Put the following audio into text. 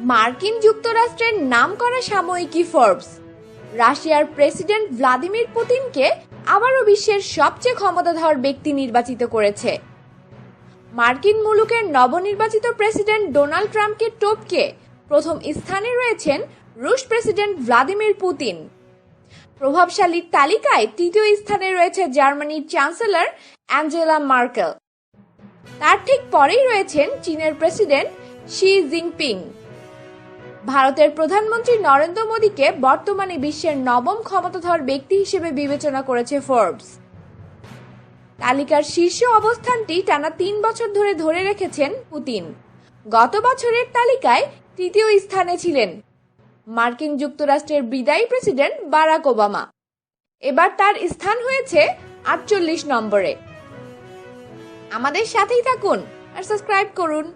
মার্কিন যুক্তরাষ্ট্রের নামকরা সাময়িকী ফোর্বস। রাশিয়ার প্রেসিডেন্ট ভ্লাদিমির পুতিনকে আবারও বিশ্বের সবচেয়ে ক্ষমতাধর ব্যক্তি নির্বাচিত করেছে। মার্কিন মুলুকের নবনির্বাচিত প্রেসিডেন্ট ডোনাল্ড ট্রাম্পকে টপকে প্রথম স্থানে রয়েছেন রুশ প্রেসিডেন্ট ভ্লাদিমির পুতিন। প্রভাবশালীর তালিকায় তৃতীয় স্থানে রয়েছে জার্মানির চ্যান্সেলর অ্যাঞ্জেলা মার্কেল। তার ঠিক পরেই রয়েছেন চীনের প্রেসিডেন্ট শি জিনপিং। ভারতের প্রধানমন্ত্রী নরেন্দ্র মোদীকে বর্তমানে বিশ্বের নবম ক্ষমতাধর ব্যক্তি হিসেবে বিবেচনা করেছে ফোর্বস। তালিকার শীর্ষ অবস্থানটি টানা তিন বছর ধরে ধরে রেখেছেন পুতিন। গত বছরের তালিকায় তৃতীয় স্থানে ছিলেন মার্কিন যুক্তরাষ্ট্রের বিদায়ী প্রেসিডেন্ট বারাক ওবামা। এবার তার স্থান হয়েছে আটচল্লিশ নম্বরে। আমাদের সাথেই থাকুন আর সাবস্ক্রাইব করুন।